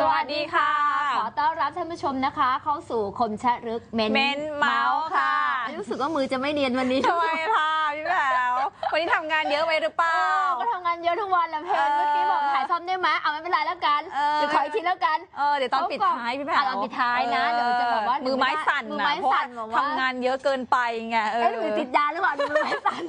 สวัสดีค่ะ ขอต้อนรับท่านผู้ชมนะคะ เข้าสู่คมแชะรึกเมนเม้นเมาส์ค่ะรู้สึกว่ามือจะไม่เนียนวันนี้ทำไมล่ะพี่แป๋ววันนี้ทำงานเยอะไปหรือเปเอล่าอก็ทำงานเยอะทุกวันแหละเพเอลอเมื่อกี้บอก ถ่ายซ้ำได้ไหมเอาไม่เป็นไรแล้วกันเออ เดี๋ยวขออีกทีแล้วกัน เออเดี๋ยวตอนปิดท้ายพี่แป๋วอะตอนปิดท้ายนะเดี๋ยวจะแบบว่ามือไม้สั่นมือนะไม้เพราะว่าสั่นบอกว่า ทำงานเยอะเกินไปไงเออเอ๊ะหรือติดยาหรือเปล่าดูมือไม้สั่น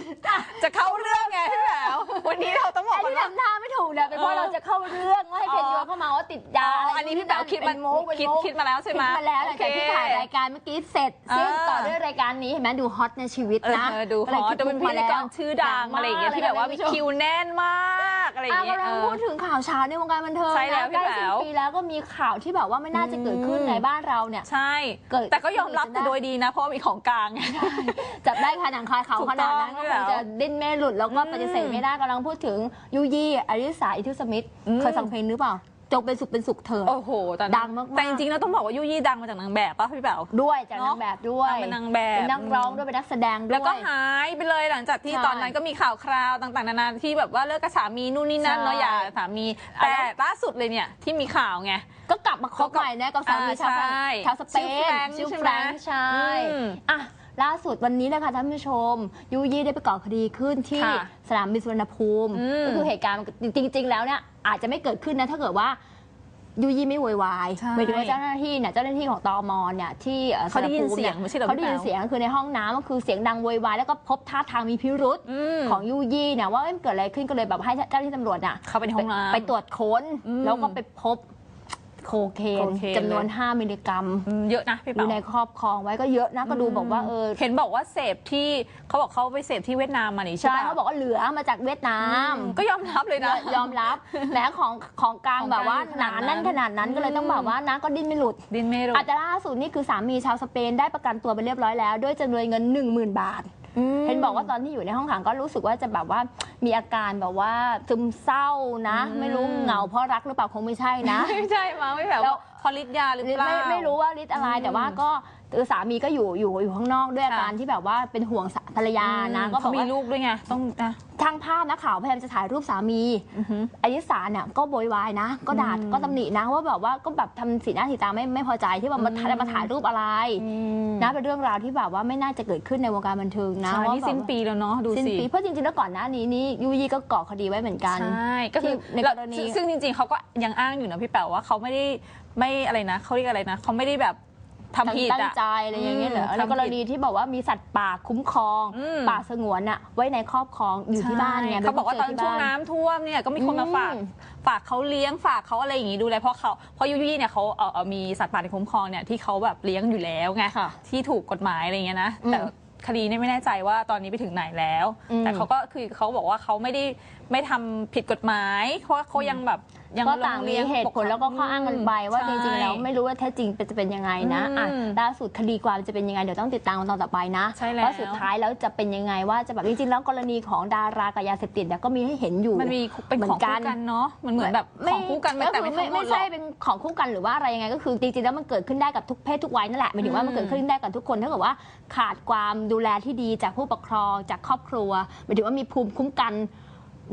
จะเข้าเรื่องไงพี่แป๋ววันนี้เราต้องบอกไอ้ก่อนที่ว่า ทำท่าไม่ถูกเนี่ยเป็นเพราะเออเราจะเข้าเรื่องว่าให้เพนอ๋อโยนเข้ามาว่าติดยาอ๋ออะไรอันนี้พี่แป๋วคิดมาเป็นมุกเป็นคิดมุกคิดมาแล้วใช่ไหมคิดมาแล้วหลังจากที่โอเค ถ่ายรายการเมื่อกี้เสร็จซึ่งเออ ต่อด้วยรายการนี้เห็นไหมดูฮอตในชีวิตนะเออดูก็ฮเลยอคิตจะเป็นพิธีกรชื่อดังอะไรอย่างเงี้ยที่แบบว่ามีคิวแน่นมากอะไรอย่างอะเงี้ยกำลังเออ พูดถึงข่าวเช้าในวงการบันเทิงใช่แล้วนะพี่ใกล้แป๋สิ้นวปีแล้วก็มีข่าวที่แบบว่าไม่น่าจะเกิดขึ้นอืมในบ้านเราเนี่ย ใช่ เกิดแต่ก็ยอมรับขึ้นแต่โดยดีนะ เพราะว่ามีของกลางไง จับได้ขนาดคายเขาถูกขนาดนั้นต้ก็องคงจะดิ้นไม่หลุดแล้วก็อืมปฏิเสธไม่ได้กำลังพูดถึงยูยี่อริสาอิทุสมิธอืม เคยฟังเพลงหรือเปล่า จงเป็นสุขเป็นสุขเธอโอ้โหตอนนั้นดังมากๆ แต่จริงๆแล้วต้องบอกว่ายุยี่ดังมาจากนางแบบป่ะพี่แป๋ว ด้วยจากเนนาอะงแบบด้วยเป็นนางแบบ เป็นนักร้องด้วยเป็นนักแสดงด้วย แล้วก็หายไปเลยหลังจากที่ใช่ตอนนั้นก็มีข่าวคราวต่างๆนานาที่แบบว่าเลิกกับสามีนู่นนี่นั่นใช่เนาะอย่าสามีอะแต่แล้วล่าสุดเลยเนี่ยที่มีข่าวไง ก็กลับมาคบใหม่นะกับสามีอ่าชาวฝรั่งใช่ชาวสเปชื่อแฟรงค์นชื่อใช่แฟไหมรงค์ใช่อืมอะล่าสุดวันนี้นะคะท่านผู้ชม ยูยี่ได้ไปก่อคดีขึ้นที่ค่ะสนามบินสุวรรณภูมิ อืมก็คือเหตุการณ์มันจริง ๆ แล้วเนี่ย อาจจะไม่เกิดขึ้นนะถ้าเกิดว่ายูยี่ไม่โวยวายใช่หมายถึงว่าเจ้าหน้าที่เนี่ยเจ้าหน้าที่ของตมเนี่ยที่อ่อเขาได้ยินสุวรรณภูมิเสียงไม่ใช่เหรอเขาได้ยินพี่แป๋วเสียงคือในห้องน้ำก็คือเสียงดังโวยวายแล้วก็พบท่าทางมีพิรุษอืมของยูยี่เนี่ยว่าเอ้ยมันเกิดอะไรขึ้นก็เลยแบบให้เจ้าหน้าที่ตำรวจน่ะเข้าไปในห้องน้ำไปตรวจค้นอืมแล้วก็ไปพบ โคเคนโคเคนจำนวนเลย5มิลลิกรัมอืมเยอะนะพี่อแป๋วยู่ในครอบครองไว้ก็เยอะนะก็ดูบอกว่าเออเห็นบอกว่าเสพที่เขาบอกเขาไปเสพที่เวียดนามมานี่ใช่ใช่ปะเขาบอกว่าเหลือมาจากเวียดนาม อืมก็ยอมรับเลยนะ ยอมรับแม้ของของกลางของกลางแบบว่าขหนานาดนั้น แน่นขนาดนั้นก็เลยต้องอืมแบบว่านะก็ดิ้นไม่หลุด ดินไม่รู้อาจจะล่าสุดนี่คือสามีชาวสเปนได้ประกันตัวไปเรียบร้อยแล้ว ด้วยจำนวนเงิน 10,000 บาท เห็นบอกว่าตอนที่อยู่ในห้องขังก็รู้สึกว่าจะแบบว่ามีอาการแบบว่าซึมเศร้านะอืมไม่รู้เหงาเพราะรักหรือเปล่าคงไม่ใช่นะ ไม่ใช่มาไม่แบบแล้ว พอฤทธิ์ยาหรือเปล่าไม่ไม่รู้ว่าฤทธิ์อะไรอืมแต่ว่าก็เออสามีก็อยู่อยู่อยู่ข้างนอกด้วยอาค่ะการที่แบบว่าเป็นห่วงสาภรรยานะก็บเขาอกมีว่าลูกด้วยไงต้องนะช่างภาพนักข่าวพยายามจะถ่ายรูปสามีอือหืออยิสาเนี่ยก็โวยวายนะ ก็ด่าอืมก็ตำหนินะว่าแบบว่าก็แบบทำสีหน้าสีตาไม่ไม่พอใจที่ว่ามาอืมมาถ่ายรูปอะไรนะเป็นเรื่องราวที่แบบว่าไม่น่าจะเกิดขึ้นในวงการบันเทิงนะใช่ว่านี่แบบสิ้นปีแล้วเนาะดูสิ้นสิปีเพราะจริงๆแล้วก่อนหน้านี้นี่ยูยี่ก็ก่อคดีไว้เหมือนกัน ใช่ก็คือที่ในกรณีแล้วซึ่งซึ่งจริงๆเขาก็ยังอ้างอยู่นะพี่แป๋วว่าเขาไม่ได้ไม่อะไรนะเขาเรียกอะไรนะเขาไม่ได้แบบทำผิดตั้งอะ ใจอะไรอย่างเงี้ยเหรออืมแล้วทำผิดกรณีที่บอกว่ามีสัตว์ป่าคุ้มครอง อืม ป่าสงวนอะไว้ในครอบครองอยู่ที่บ้านไงใช่เขาบอกว่าตอนไปพบเจช่วงที่บ้าน้ำท่วมเนี่ยก็มีคนมาฝากอืมฝากเขาเลี้ยงฝากเขาอะไรอย่างงี้ดูแลเพราะเขาเพราะยุยี่เนี่ยเขาเอ่อเอ่อมีสัตว์ป่าในคุ้มครองเนี่ยที่เขาแบบเลี้ยงอยู่แล้วไงค่ะ ที่ถูกกฎหมายอะไรอย่างเงี้ยนะอืมแต่คดีเนี่ยไม่แน่ใจว่าตอนนี้ไปถึงไหนแล้ว อืม แต่เขาก็คือเขาบอกว่าเขาไม่ได้ไม่ทำผิดกฎหมายเพราะว่าเขายังแบบ ยังก็ต่างมีเหตุผลแล้วก็ข้ออ้างกันไปว่าใช่จริงๆแล้วไม่รู้ว่าแท้จริงเป็นจะเป็นยังไงนะอะอืมล่าสุดคดีความจะเป็นยังไงเดี๋ยวต้องติดตามกันตอนต่อไปนะใช่แล้วว่าสุดท้ายแล้วจะเป็นยังไงว่าจะแบบจริงๆแล้วกรณีของดารากับยาเสพติดเนี่ยก็มีให้เห็นอยู่มันมีเป็นของเหมือนกัคู่นกันเนาะมันเหมือนแบบของคู่กันแต่ก็ไม่คือทั้งหมไม่ดหรใช่อกเป็นของคู่กันหรือว่าอะไรยังไงก็คือจริงๆแล้วมันเกิดขึ้นได้กับทุกเพศทุกวัยนั่นแหละหมายถึงว่ามันเกิดขึ้นได้กับทุกคนถ้าเกิดว่าขาดความดูแลที่ดีจากผู้ปกครองจากครอบครัวหมายถึงว่ามีภูมิคุ้มกัน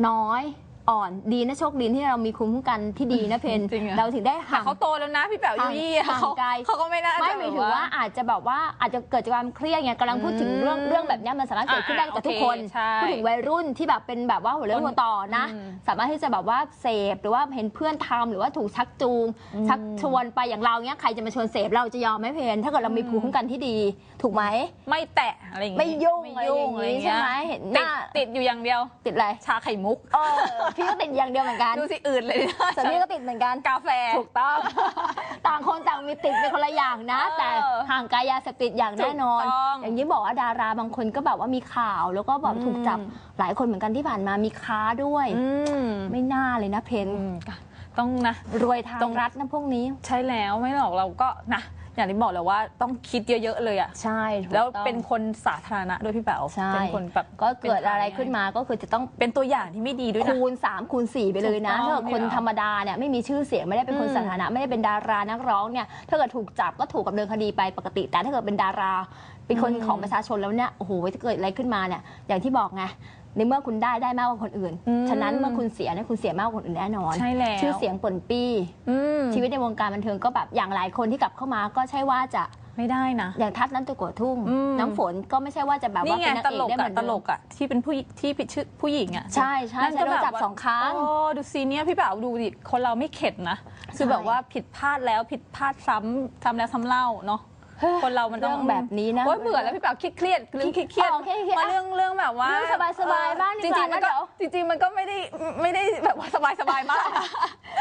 น้อย อ่อนดีนะโชคดีที่เรามีภูมิคุ้มกันที่ดีนะเพนจริงอะ เราถึงได้แต่ห่าง เขาโตแล้วนะพี่แป๋วยุยี่อะห่างเขาไกล เขาก็ไม่น่าจะไม่หมายถึงว่าอาจจะแบบว่าอาจจะเกิดจากความเครียดไงกำลังพูดถึงเรื่องอืมเรื่องแบบเนี้ยมันสามารถเกิดขึ้นได้กับทุกคน อ่าโอเคใช่ พูดถึงวัยรุ่นที่แบบเป็นแบบว่าหัวเรื่องหัวต่อนะ อืมสามารถที่จะแบบว่าเสพหรือว่าเห็นเพื่อนทำหรือว่าถูกชักจูงอืมชักชวนไปอย่างเราเนี้ยใครจะมาชวนเสพเราจะยอมไหมเพนถ้าเกิดเรามีภูมิคุ้มกันที่ดี ถูกไหมไม่แตะอะไรอย่างงี้ไม่ยุ่งไม่ยุ่งอะอะไรไรอย่ย่างงอางี้เงี้ยใช่ไหมเห็นหติดน้าติดอยู่อย่างเดียว ติดอะไร ชาไข่มุก เออพี่ก็ติดอย่างเดียวเหมือนกันดูสิอื่นเลยนะส่วนพี่ก็ติดเหมือนกันกาแฟถูกต้อง ต่างคนต่างมีติดเป็นคนละอย่างนะเออแต่ห่างไกายยาเสพติดอย่างแน่นอนถูกต้องอย่างที่บอกว่าดาราบางคนก็แบบว่ามีข่าวแล้วก็แบบอืมถูกจับหลายคนเหมือนกันที่ผ่านมามีค้าด้วยอืมไม่น่าเลยนะเพนอืมต้องนะรวยทางต้องรัฐนะพวกนี้ ใช่แล้วไม่หรอกเราก็นะ อย่างที่บอกเลยว่าต้องคิดเยอะ ๆ เลยอะใช่ถูกแล้วต้องเป็นคนสาธารณะด้วยพี่แป๋วใช่เป็นคนแบบก็เกิดอะไรขึ้นมาก็คือจะต้องเป็นตัวอย่างที่ไม่ดีด้วยนะ คูณ 3 คูณ 4 ไปเลยนะ ถูกต้องถ้าเกิดคนพี่เหรอธรรมดาเนี่ยไม่มีชื่อเสียงไม่ได้เป็นคนอืมสาธารณะไม่ได้เป็นดารานักร้องเนี่ยถ้าเกิดถูกจับก็ถูกกับเนินคดีไปปกติ แต่ถ้าเกิดเป็นดาราเป็นคนอืม ของประชาชนแล้วเนี่ยโอ้โหจะเกิดอะไรขึ้นมาเนี่ยอย่างที่บอกไง ในเมื่อคุณได้ได้มากกว่าคนอื่นอืมฉะนั้นเมื่อคุณเสียเนี่ยคุณเสียมากกว่าคนอื่นแน่นอน ใช่แล้วชื่อเสียงป่นปี้อืมชีวิตในวงการบันเทิงก็แบบอย่างหลายคนที่กลับเข้ามาก็ใช่ว่าจะไม่ได้นะ อย่างทัศน์นั้นตัวกัวทุ่งอืมน้ำฝนก็ไม่ใช่ว่าจะแบบว่านี่ไงเป็นนางตเอลกกได้เหมือะอนตเดิมลกอะที่เป็นผู้หญิงที่เป็นชื่อผู้หญิงอะใช่ใช่นั่นฉันโดนจับว่าสองครั้งโอ้ดูซีเนี้ยพี่เป๋าดูดิคนเราไม่เข็ดนะ คือแบบว่าผิดพลาดแล้วผิดพลาดซ้ำซ้ำแล้วซ้ำเล่าเนาะเฮ้ย คนเรามันต้องเรื่องแบบนี้นะ โอ๊ยเบื่อแล้วพี่เป๋าเครียดเครียดเรื่องเครียดเครียดอ๋อเครียดเครียดมาเรื่องเรื่องแบบว่าเรื่องสบายๆบ้างดีจกว่าริงๆมันก็แล้ว จริงๆมันก็ไม่ได้ไม่ได้แบบว่าสบายสบายมากอะ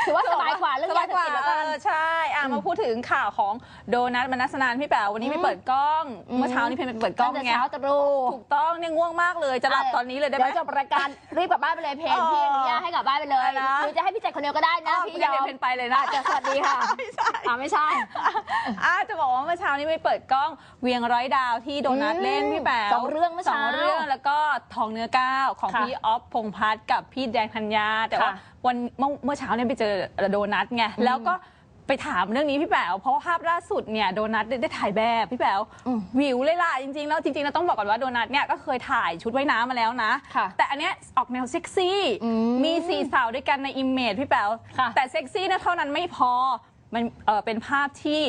ถือว่าสบายกว่าเรื่องสยาบายเสพกว่าติดแล้วกัน เออใช่อะมาพูดถึงข่าวของโดนัทมนัสนานพี่แป๋ววันนี้ไปเปิดกล้องอืมเมื่อเช้านี้เพนไปเปิดกล้องตั้งแต่ไงเช้าตรู่ ถูกต้องเนี่ยง่วงมากเลยจะหลับตอนนี้เลยได้ไหม เดี๋ยวจบรายการรีบกลับบ้านไปเลยเพนอ๋อพี่อนุญาตให้กลับบ้านไปเลยอะไรนะ หรือจะให้พี่แจ็คคนเดียวก็ได้นะอ้าวพี่พี่ยยออมมเป็นไปเลยนะ อาจจะสวัสดีค่ะ ไม่ใช่ อ่าไม่ใช่ อะจะบอกว่าเมื่อเช้านี้ไปเปิดกล้องเวียงร้อยดาวที่โดนัทอืมเล่นพี่แป๋วสองเรื่องเมื่อสอเช้างเรื่องแล้วก็ทองเนื้อก้าวของค่ะพี่ออฟพงษ์พัฒน์กับพี่แดงธัญญาแต่ว่าค่ะวันเมื่อเมื่อเช้าเนี่ยไปเจอโดนัทไงแล้วก็ไปถามเรื่องนี้พี่แป๋วเพราะว่าภาพล่าสุดเนี่ยโดนัทได้ได้ถ่ายแบบพี่แป๋วอืมวิวเลยล่ะจริงๆแล้วจริงๆเราต้องบอกก่อนว่าโดนัทเนี่ยก็เคยถ่ายชุดว่ายน้ำมาแล้วนะ ค่ะแต่อันเนี้ยออกแนวเซ็กซี่ อืมมีสี่สาวด้วยกันในอิมเมจพี่แป๋วค่ะ แต่เซ็กซี่นะเท่านั้นไม่พอ มันเอ่อเป็นภาพที่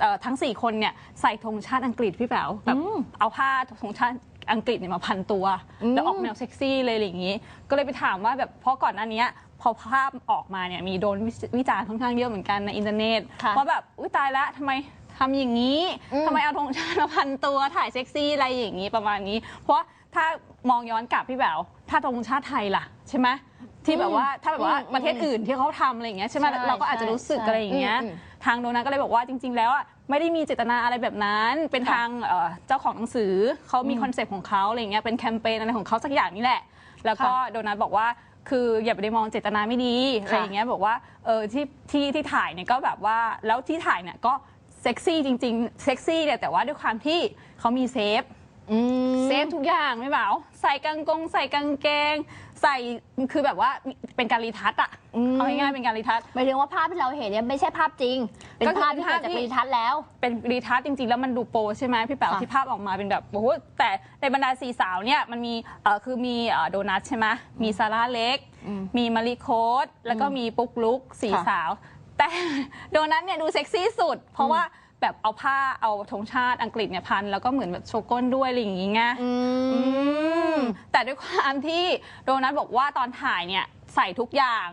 เอ่อทั้ง 4 คนเนี่ยใส่ธงชาติอังกฤษพี่แป๋วแบบเอาผ้าธงชาติอังกฤษเนี่ยมาพันตัวอืมแล้วออกแนวเซ็กซี่เลยอะไรอย่างนี้ ก็เลยไปถามว่าแบบเพราะก่อนหน้านี้พอภาพออกมาเนี่ยมีโดนวิวิจารณ์ค่อนข้างเยอะเหมือนกันในอินเทอร์เน็ตค่ะว่าแบบอุ้ยตายละทำไมทำอย่างนี้อืมทำไมเอาธงชาติมาพันตัวถ่ายเซ็กซี่อะไรอย่างนี้ประมาณนี้ เพราะถ้ามองย้อนกลับพี่แบวถ้าธงชาติไทยล่ะใช่ไหม ที่แบบว่าถ้าแบบว่าอืมประเทศอื่นที่เขาทำอะไรอย่างเงี้ยใช่ไหมใช่เราก็อาจจะรู้สึกใช่อะไรอย่างเงี้ยอืมอืมทางโดนัทก็เลยบอกว่าจริง ๆ แล้วอะไม่ได้มีเจตนาอะไรแบบนั้น เป็นค่ะทางเอ่อเจ้าของหนังสือเขามีคอนเซปต์ของเขาอะไรอย่างเงี้ยเป็นแคมเปญอะไรของเขาสักอย่างนี่แหละ แล้วก็โดนัทบอกว่าคืออย่าไปมองเจตนาไม่ดีอะไรอย่างเงี้ยบอกว่าเออที่ที่ที่ถ่ายเนี่ยก็แบบว่าแล้วที่ถ่ายเนี่ยก็เซ็กซี่จริงๆเซ็กซี่เนี่ยแต่ว่าด้วยความที่เขามีเซฟ อืม เซฟทุกอย่างไม่เปล่าใส่กางกงใส่กางเกง ใส่คือแบบว่าเป็นการรีทัชอะอืม เอาง่ายๆเป็นการรีทัช หมายถึงว่าภาพที่เราเห็นเนี่ยไม่ใช่ภาพจริง เป็นก็คือภาพที่เกิดจากภาพที่ รีทัศน์แล้ว เป็นรีทัชจริงๆ แล้วมันดูโปรใช่ไหมพี่แป๋วค่ะที่ภาพออกมาเป็นแบบโอ้โหแต่ในบรรดาสี่สาวเนี่ยมันมีเออคือมีเอ่อโดนัทใช่ไหมมีซาร่าเล็ก อืมมีมาริโคสแล้วก็มีปุ๊กลุกสี่ค่ะสาว แต่ โดนัทเนี่ยดูเซ็กซี่สุด เพราะว่า แบบเอาผ้าเอาธงชาติอังกฤษเนี่ยพัน แล้วก็เหมือนแบบโชว์ก้นด้วยอะไรอย่างงี้ไงอือืมมแต่ด้วยความที่โดนัทบอกว่าตอนถ่ายเนี่ยใส่ทุกอย่าง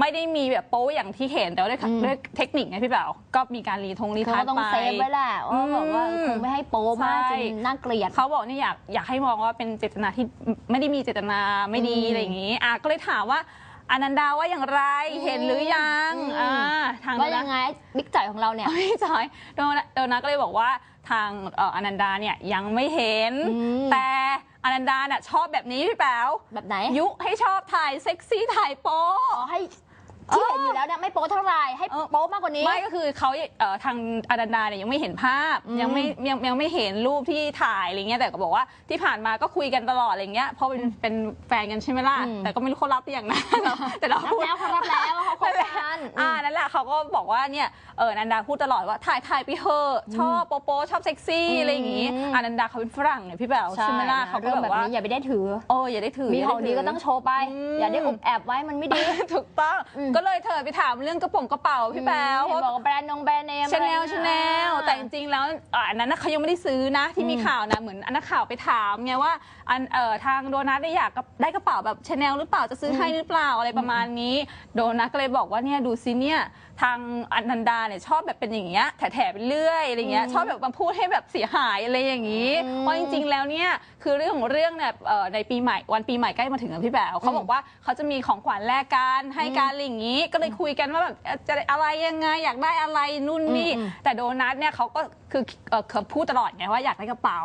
ไม่ได้มีแบบโป๊อย่างที่เห็นแต่ว่าด้วยอืมด้วยเทคนิคไงพี่แป๋วก็มีการรีทงรีคือทัชก็ต้องไปเซฟไว้แหละว่าแบบว่าอืมคงไม่ให้โป๊มากใช่จนน่าเกลียดเขาบอกเนี่ยอยากอยากให้มองว่าเป็นเจตนาที่ไม่ได้มีเจตนาไม่ดีอืมอะไรอย่างนี้อะก็เลยถามว่า อนันดาว่าอย่างไรอืมเห็นหรือยังอืมอ่าทางว่าโดนัยัทงไงบิ๊กจ่อยของเราเนี่ยไม่ใช่โดนัทโดนัทก็เลยบอกว่าทางเอ่ออนันดาเนี่ยยังไม่เห็นอืมแต่อนันดาเนี่ยชอบแบบนี้พี่แป๋วแบบไหน ยุให้ชอบถ่ายเซ็กซี่ถ่ายโป๊อ๋อให้ ที่เห็นอยู่แล้วเนี่ยไม่โป๊เท่าไหร่ให้เออโป๊มากกว่านี้ ไม่ก็คือเขาเอ่อทางอนันดาเนี่ยยังไม่เห็นภาพอืมยังไม่ยังยังไม่เห็นรูปที่ถ่ายอะไรเงี้ยแต่ก็บอกว่าที่ผ่านมาก็คุยกันตลอดอะไรเงี้ยเพราะเป็นเป็นแฟนกันใช่ไหมล่ะอืม แต่ก็ไม่รู้เขารับหรือยังนะแต่เรารับพูด แล้วเขารับแล้วว่าเขาคบกันอ่านั่นแหละเขาก็บอกว่าเนี่ยเอออนันดาพูดตลอดว่าถ่ายถ่ายไปเถอะชอบโปโปชอบเซ็กซี่อืมอะไรอย่างงี้อนันดาเขาเป็นฝรั่งเนี่ยพี่แป๋วใช่ไหมล่ะเขาก็เรื่องแบแบบบว่านี้อย่าไปได้ถือ โอ้อย่าได้ถือมีย่าขไถืองดีก็ต้องโชว์ไป อืม อย่าได้อุบแอบไว้มันไม่ดี ถูกต้องอืม ก็เลยเธอไปถามเรื่องกระโป๋องกระเป๋าพี่แป๋วเห็นบอกว่าแบรนด์นงแบรนด์เนมชาแนลอะไรชาแนลอะแต่ จริงๆแล้วอะอันนั้นนะเขายังไม่ได้ซื้อนะที่มีอืมข่าวนะเหมือนอันนักข่าวไปถามไงว่าอันเอ่อทางโดนัทได้อยากได้กระเป๋าแบบชาแนลหรือเปล่าจะซื้อให้หรือเปล่าอะไรประมาณนี้ โดนัทก็เลยบอกว่าเนี่ยดูซิเนี่ยทางอนันดาเนี่ยชอบแบบเป็นอย่างเงี้ยแถๆไปเรื่อยอะไรเงี้ยอืมชอบแบบมาพูดให้แบบเสียหายอะไรอย่างนี้อืมเพราะจริง ๆ แล้วเนี่ยคือเรื่องของเรื่องเนี่ยเอ่อในปีใหม่วันปีใหม่ใกล้มาถึงแล้วพี่แบวเขาบอกว่าเขาจะมีของขวัญแลกกันให้กันอะไรอย่างนี้ ก็เลยคุยกันว่าแบบเอ่อจะอะไรยังไงอยากได้อะไรนู่นนี่อืมแต่โดนัทเนี่ยเขาก็คือเอ่อเขาพูดตลอดไงว่าอยากได้กระเป๋า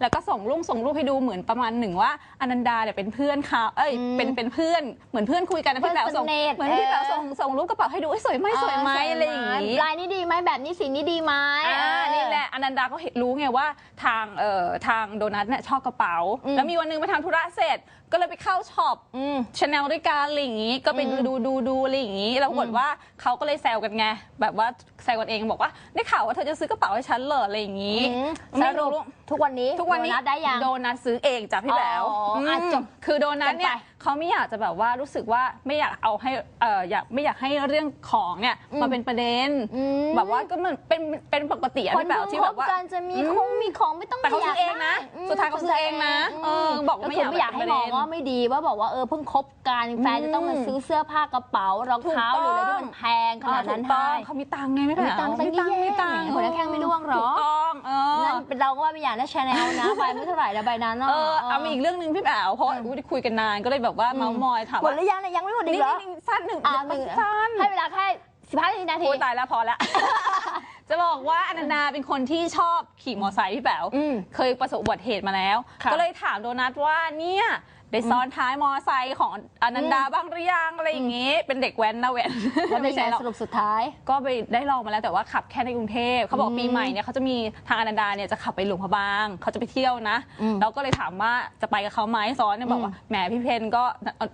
แล้วก็ส่งรูปส่งรูปให้ดูเหมือนประมาณหนึ่งว่าอนันดาเนี่ยเป็นเพื่อนเขาเอ้ยอืมเป็นเป็นเพื่อนเหมือนเพื่อนคุยกันนะพี่แบวส่งเพื่อนสนิทเหมือนพี่แบวเออ ส่งส่งรูปกระเป๋าให้ดูเอ้ยสวยไหมสวยไหมอะไรอย่างนี้ ลายนี้ดีไหมแบบนี้สีนี้ดีไหม อ่านี่แหละอนันดาก็เห็นรู้ไงว่าทางเอ่อทางโดนัทเนี่ยชอบกระเป๋า อืมแล้วมีวันหนึงไปทำธุระเสร็จ ก็เลยไปเข้าช็อปอืมชาแนลด้วยกันอะไรอย่างนี้ ก็ไปอืมดูดูดูอะไรอย่างนี้ แล้วปรากฏอืมว่าเขาก็เลยแซวกันไง แบบว่าแซวกันเองบอกว่าได้ข่าวว่าเธอจะซื้อกระเป๋าให้ฉันเหรออะไรอย่างนี้อืมสไม่รุรู้ปทุกวันนี้ทุกวันนี้โดนัทได้ยังโดนัทซื้อเองจ้ะพี่แบวอ๋ออะมจบคือโดนัทเนี่ยกันไปเขาไม่อยากจะแบบว่ารู้สึกว่าไม่อยากเอาให้เอ่ออยากไม่อยากให้เรื่องของเนี่ยอืมมาเป็นประเด็นอืมแบบว่าก็มันเป็นเป็นปกติอะคนพี่แบวเพิ่งที่คแบบบว่ากันจะมีอืมคงมีของไม่ต้องแต่เขาซื้อเองนะมสุดท้ายเขาซื้อเองนะเออบอกว่าไม่อยากคืไม่อยากให้มองว่าไม่ดีว่าบอกว่าเออเพิ่งคบกันแฟนจะต้องมาซื้อเสื้อผ้ากระเป๋ารองเท้าหรืออะไรที่มันแพงขนาดนั้นถูกต้องให้เขามีตังค์ไงไม่แบมีวตังค์ตังค์มีตังค์เยอะมีตังค์คนละแข้งไม่ร่วงหรอถูกต้องเออนั่นเป็นเราก็ว่าไม่อยากได้ชาแนลนะใบไม่เท่าไหร่นะใบนั้นเออเอามาอีกเรื่องหนึ่งพี่แบวเพราะว่าอุ๊ยคุยกันนานก็เลยแบบว่าเมาส์มอยถามหมดว่าหรือยังเนี่ยยังไม่หมดอีนี่กเหรอนี่สั้นหนึ่งอ่าหนึ่งสั้นให้เวลาแค่สิบห้านาทีโอ้ยตายแล้วพอแล้วจะบอกว่าอนันดาเป็นคนที่ชอบขี่มอเตอร์ไซค์พี่แป๋วอืมเคยประสบอุบัติเหตุมาแล้วค่ะก็เลยถามโดนัทว่าเนี่ย ได้ซ้อนท้ายมอเตอร์ไซค์ของอนันดาบ้างหรือยังอะไรอย่างงี้ เป็นเด็กแว้นนะแว้นแล้วเป็นไม่ไงใช่หรอกสรุปสุดท้าย ก็ไปได้ลองมาแล้วแต่ว่าขับแค่ในกรุงเทพเขาบอกอืมปีใหม่เนี่ยเขาจะมีทางอนันดาเนี่ยจะขับไปหลวงพระบางเขาจะไปเที่ยวนะอืมเราก็เลยถามว่าจะไปกับเขาไหมซ้อนเนี่ยบอกว่าแหมพี่เพนก็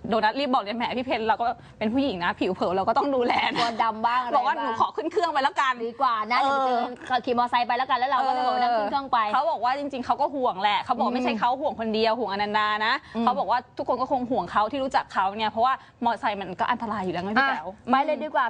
โดนัทรีบบอกเลยแหมพี่เพนเราก็เป็นผู้หญิงนะ ผิวเผลอเราก็ต้องดูแลตัวนะดำบ้างอะไรบอกว่าหนูบ้งขอขึ้นเครื่องไปแล้วกันดีกว่านะเอเดี๋ยวอไปเจอขี่มอเตอร์ไซค์ไปแล้วกันแล้วเราก็จะบอกว่านั่งขึ้นเครื่องไปเขาบอกว่าจริง ๆเขาก็ห่วงแหละเขาบอกอืมไม่ใช่เขาห่วงคนเดียวห่วงอนันดานะอืมเขาบอกว่าทุกคนก็คงห่วงเขาที่รู้จักเขาเนี่ยเพราะว่ามอเตอร์ไซค์มันก็อันตรายอยู่แล้วไงพี่แป๋ว ไปเลยดีกว่า